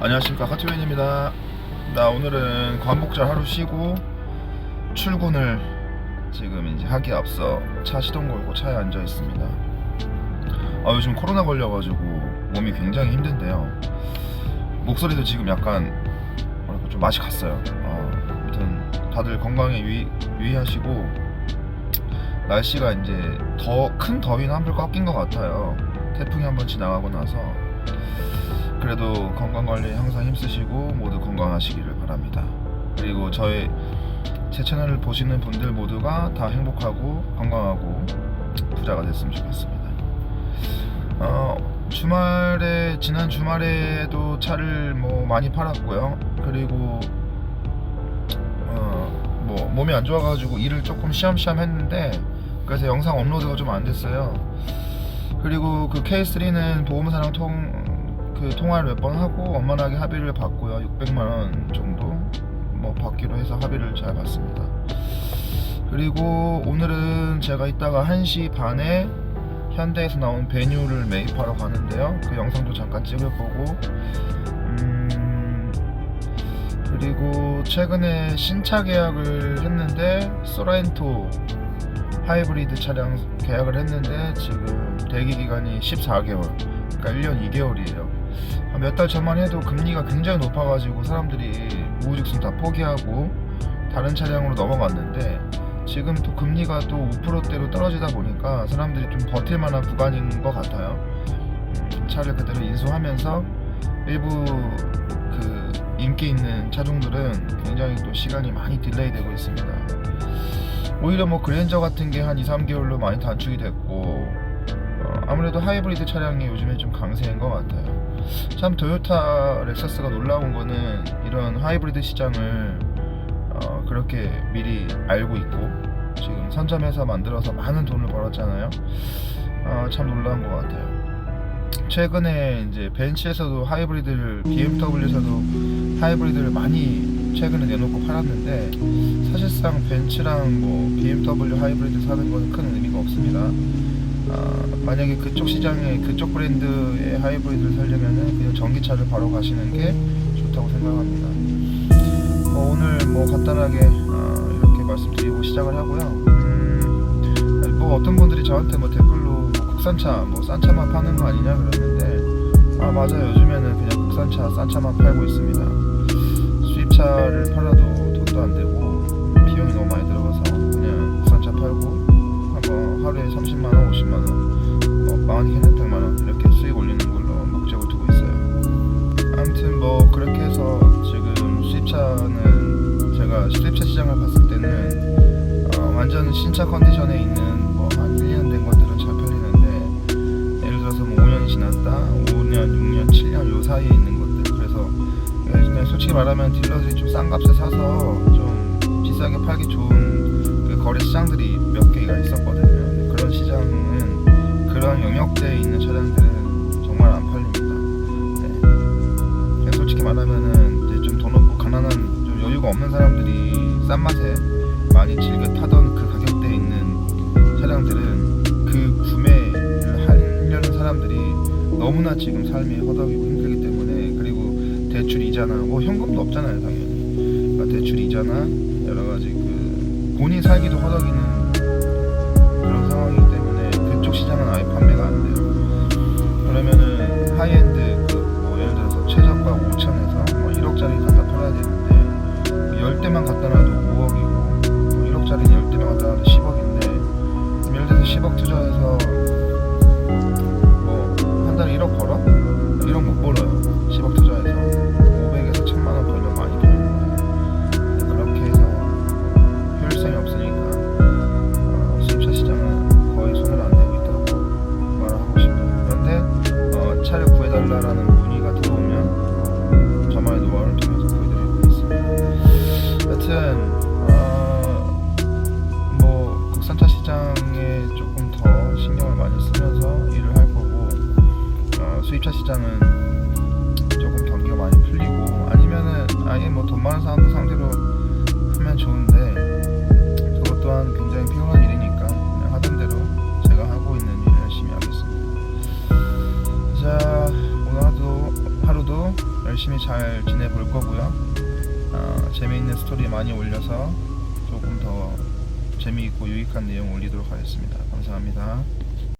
안녕하십니까. 카트맨입니다. 나 오늘은 관복절 하루 쉬고 출근을 지금 이제 하기 앞서 차 시동 걸고 차에 앉아 있습니다. 아 요즘 코로나 걸려가지고 몸이 굉장히 힘든데요. 목소리도 지금 약간 뭐랄까 좀 맛이 갔어요. 어, 아무튼 다들 건강에 유의, 유의하시고 날씨가 이제 더 큰 더위는 한풀 꺾인 것 같아요. 태풍이 한 번 지나가고 나서 그래도 건강 관리에 항상 힘쓰시고 모두 건강하시기를 바랍니다. 그리고 저의 제 채널을 보시는 분들 모두가 다 행복하고 건강하고 부자가 됐으면 좋겠습니다. 어, 주말에 지난 주말에도 차를 뭐 많이 팔았고요. 그리고 어, 뭐 몸이 안 좋아가지고 일을 조금 시험시험 했는데 그래서 영상 업로드가 좀 안 됐어요. 그리고 그 K3는 보험사랑 통, 그 통화를 몇 번 하고 원만하게 합의를 받고요. 600만 원 정도 뭐 받기로 해서 합의를 잘 받습니다. 그리고 오늘은 제가 이따가 1시 반에 현대에서 나온 베뉴를 매입하러 가는데요. 그 영상도 잠깐 찍을 거고 음, 그리고 최근에 신차 계약을 했는데 소라엔토 하이브리드 차량 계약을 했는데 지금 대기 기간이 14개월 그러니까 1년 2개월이에요 몇 달 전만 해도 금리가 굉장히 높아가지고 사람들이 우후죽순 다 포기하고 다른 차량으로 넘어갔는데 지금 또 금리가 또 5%대로 떨어지다 보니까 사람들이 좀 버틸 만한 구간인 것 같아요. 음, 차를 그대로 인수하면서 일부 그 인기 있는 차종들은 굉장히 또 시간이 많이 딜레이 되고 있습니다. 오히려 뭐 그랜저 같은 게 한 2, 3개월로 많이 단축이 됐고 어, 아무래도 하이브리드 차량이 요즘에 좀 강세인 것 같아요. 참 토요타 렉서스가 놀라운 거는 이런 하이브리드 시장을 어, 그렇게 미리 알고 있고 지금 선점해서 만들어서 많은 돈을 벌었잖아요. 어, 참 놀라운 것 같아요. 최근에 이제 벤츠에서도 하이브리드를 BMW에서도 하이브리드를 많이 최근에 내놓고 팔았는데 사실상 벤츠랑 뭐 BMW 하이브리드 사는 건 큰 의미가 없습니다. 아, 만약에 그쪽 시장에 그쪽 브랜드의 하이브리드를 살려면은 그냥 전기차를 바로 가시는 게 좋다고 생각합니다. 어, 오늘 뭐 간단하게 어, 이렇게 말씀드리고 시작을 하고요. 음, 뭐 어떤 분들이 저한테 뭐 댓글로 뭐 국산차 뭐 싼 차만 파는 거 아니냐 그러는데 아 맞아요 요즘에는 그냥 국산차 싼 차만 팔고 있습니다. 수입차를 팔아도 돈도 안 되고 비용이 너무 많이 들어가서 그냥 국산차 팔고 하루에 30만 원, 50만 원, 뭐 많이는 100만 원 이렇게 수익 올리는 걸로 목적을 두고 있어요. 아무튼 뭐 그렇게 해서 지금 수입차는 제가 수입차 시장을 봤을 때는 어, 완전 신차 컨디션에 있는 뭐 한 1년 된 것들은 잘 팔리는데 예를 들어서 뭐 5년이 지났다, 5년, 6년, 7년 요 사이에 있는 것들 그래서 솔직히 말하면 딜러들이 좀 싼 값에 사서 좀 비싸게 팔기 좋은 그 거래 시장들이 몇 개가 있었거든요. 영역대에 있는 차량들은 정말 안 팔립니다. 네. 그냥 솔직히 말하면은 이제 좀 돈 없고 가난한 좀 여유가 없는 사람들이 싼 맛에 많이 즐겨 타던 그 가격대에 있는 차량들은 그 구매를 하려는 사람들이 너무나 지금 삶이 허덕이고 힘들기 때문에 그리고 대출 이자나 뭐 현금도 없잖아요 당연히 그러니까 대출 이자나 여러 가지 그 본인 살기도 허덕이는 시장은 조금 경기가 많이 풀리고 아니면은 아예 뭐 돈 많은 사람들 상대로 하면 좋은데 그것 또한 굉장히 피곤한 일이니까 그냥 하던 대로 제가 하고 있는 일 열심히 하겠습니다. 자 오늘 하루, 하루도 앞으로도 열심히 잘 지내볼 거고요. 어, 재미있는 스토리 많이 올려서 조금 더 재미있고 유익한 내용 올리도록 하겠습니다. 감사합니다.